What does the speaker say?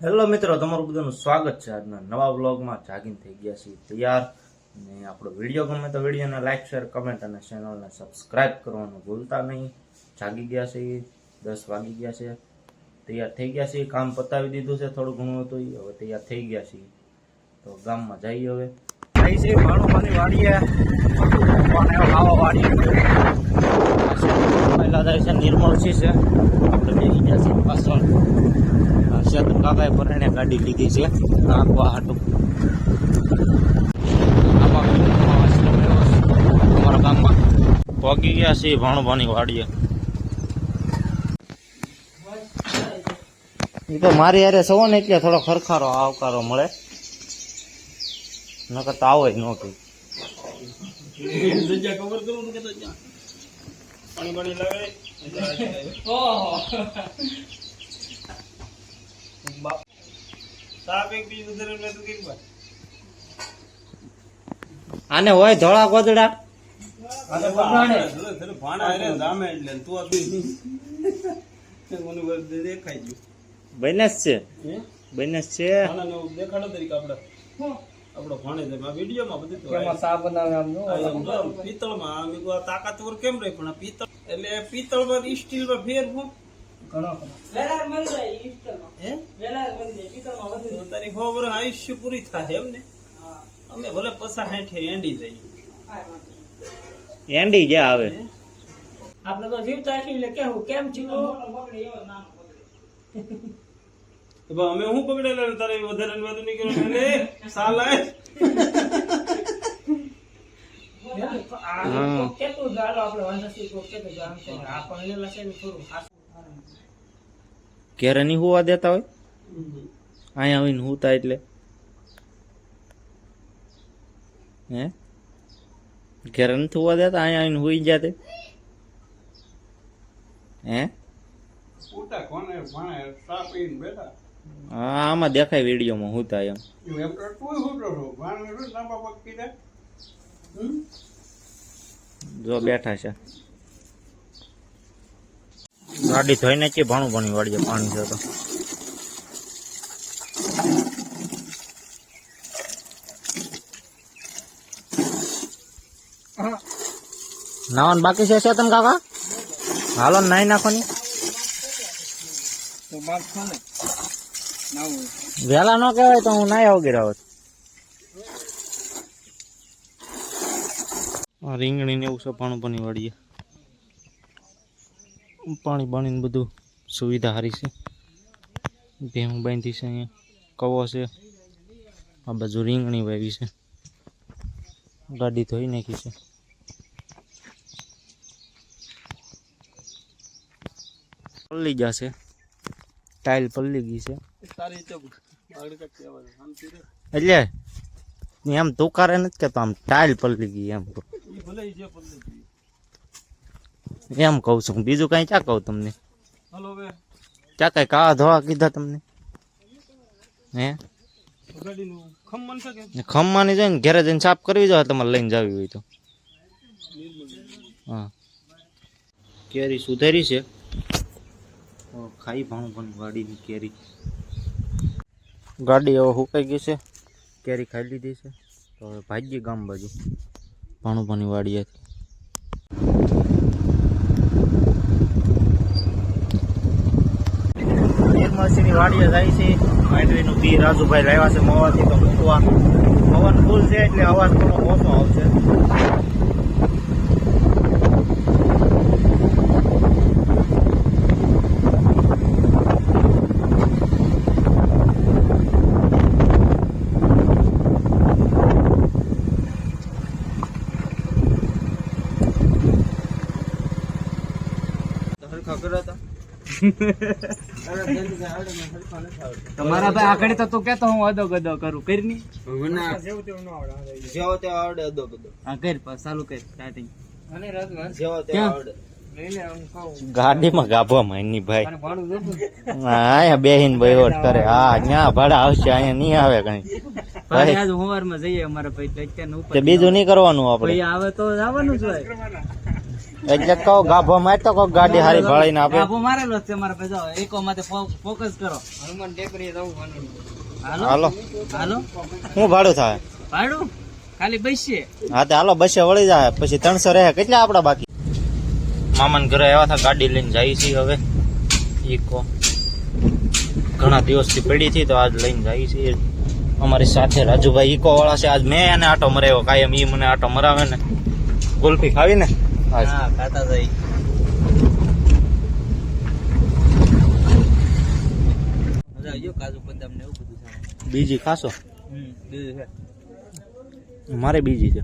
Hello મિત્રો, તમારું બધાનું સ્વાગત છે આજના નવા બ્લોગમાં જાગીન થઈ ગયા છીએ તૈયાર. અને આપણો વીડિયો ગમે તો વિડીયોને લાઇક શેર કમેન્ટ અને ચેનલને સબસ્ક્રાઇબ કરવાનું ભૂલતા નહીં. જાગી ગયા છે દસ વાગી ગયા છે. તૈયાર થઈ ગયા છીએ, કામ પતાવી દીધું છે થોડું ઘણું હતું એ હવે તૈયાર થઈ ગયા છીએ. તો ગામમાં જઈએ હવે. જઈ છે વાડીએ કોને વાડીએ. જાય છે નિર્મળસિંહ છે આપણે બેસી ગયા છીએ પાછળ. શેતન કાકાએ પરણે ગાડી લીધી છે. નાખવા હાટું. છે અમારા ગામમાં. પહોંચી ગયા છીએ ભાણુભાની વાડીએ. એ તો મારી યારે સવો ને એટલે થોડો ખરખારો આવકારો મળે. નકર તો આવો જ ન કઈ જગ્યા cover કરવું કે તો જ્યાં? પાણી લાવે? બાપ. સાપ એક બીજ વધારે લે તો કેમ આને હોય ધોળા ગોદડા ધરે ભાણા એટલે તું આ બી- મને બધું દેખાઈ ગયું. બને છે બનેસ બને છે દેખાડો તરીકે આપણે. આપણો ભાણે છે. આ વિડીયોમાં બધું તો એમાં સા બનાવે આમ જો. જો, પિત્તળમાં આ મેં તાકાતવર કેમ રહે? પણ આ પિત્તળ એટલે પિત્તળમાં સ્ટીલમાં ફેર હું? ઘણો. હે? તારી આયુષ્ય પૂરી થાય એમ ને? અમે ભલે પસા હેઠે એંડી જઈએ. એન્ડી જ્યાં આવે. આપણે તો જીવતા છીએ એટલે કેવું કેમ જીવો તો અમે હું પકડેલા ને તારે વધારે ને વધુ નીકળ્યો લે સાલા આ કોક આપણે વાંધાથી કોક કેતું છે આ પણ છે ને થોડું ઘેરે નહીં હોવા દેતા હોય? અહીંયા આવીને હુતા એટલે? હે? ઘેરે નથી હોવા દેતા? અહીંયા આવીને હોઈ જાતે હે? ઉટા કોને ભાણે સાપીને બેઠા? હા આમાં દેખાય વિડીયોમાં હુતા એમ. એમ? તો તું કીધા? જો બેઠા છે. ગાડી ધોઈને છે ભાણું ભણી વાળીએ પાણી છે તો. નાવાનું બાકી છે ચેતન કાકા? હાલો ને નાખો નાખવાની તો બાપ છો ને વહેલા ન કહેવાય તો હું નાયા વગેરે આવત. રીંગણી ને એવું છે, પાણી પાણી પાણી બાણીને બધું સુવિધા સારી છે. ભેહું બાંધી છે અહીંયા, કવો છે. આ બાજુ રીંગણી વાવી છે. ગાડી ધોઈ નાખી છે. પલ્લી જશે. ટાઇલ પલ્લી ગઈ છે. તો. એટલે એમ તુકારે નથી કેતો આમ ટાઇલ પલ્લી ગઈ એમ. એમ કહું છું. બીજું કઈ ક્યાં કહું તમને? ક્યાં હવે. કઈ કાળા ધોળા કીધા તમને? હે? ખમવાની જાય ને ઘેરે જઈને સાફ કરવી જોઈએ તમારે લઈને જવી હોય તો. હા. કેરી સુધારી છે. ખાઈ ભાણું પણ ગાડીની કેરી. ગાડી હવે સુકાઈ ગઈ છે. કેરી ખાઈ લીધી છે. તો હવે ભાગીએ ગામ બાજુ. ભાણું પાણી વાડીએ. નિર્મલસિંહની વાડીએ જાય છે. માંડવીનું બી રાજુભાઈ લાવ્યા છે મવાથી તો મૂકવા. પવન ફૂલ છે એટલે અવાજ થોડો ઓછો આવશે. હતા? તમારા ભાઈ આકડે તો તું કેતો હું અદો ગદો કરું. કરી ની. જેવો તે આવડે અદો બધો હા કર ચાલુ કર સ્ટાર્ટિંગ અને રાજમાં જેવો તે આવડે. લઈને આમ ખાવું ગાડીમાં ગાભવા માની ભાઈ. અહીંયા બેહીન વહીવટ કરે. હા ન્યા ભાડા આવશે અહીંયા નહીં આવે કઈ. ભાઈ. આજ સવારમાં જઈએ અમારા ભાઈ ઉપર બીજું નહીં કરવાનું આપડે ભાઈ આવે તો આવવાનું જ હોય. એટલે કહો ગાભો મારતો કોક ગાડી હારી ભાળીને આપે. ગાભો મારેલો છે મારા પાસે જાઓ એકો માથે ફોકસ કરો. હનુમાન ટેકરી જવું હાલો? હાલો. હાલો? હું ભાડું થાય? ભાડું? ખાલી બેસીએ. હા તે હાલો બસે વળી જાય. પછી ત્રણસો રહે. કેટલા આપડા બાકી? મામાન ઘરે આવ્યા હતા ગાડી લઈને જાય છે હવે. ઈકો. ઘણા દિવસથી પડી હતી તો આજ લઈને જાય છે. અમારી સાથે રાજુભાઈ ઈકો વાળા છે. આજ મેં એને આટો મરાવ્યો. કાયમ ઈ મને આટો મરાવે ને. ગુલ્ફી ખાવી ને હા ખાતા જઈ મજા આવી કાજુ બદામ ને એવું બધું છે. બીજી ખાશો? હમ છે. મારે બીજી છે.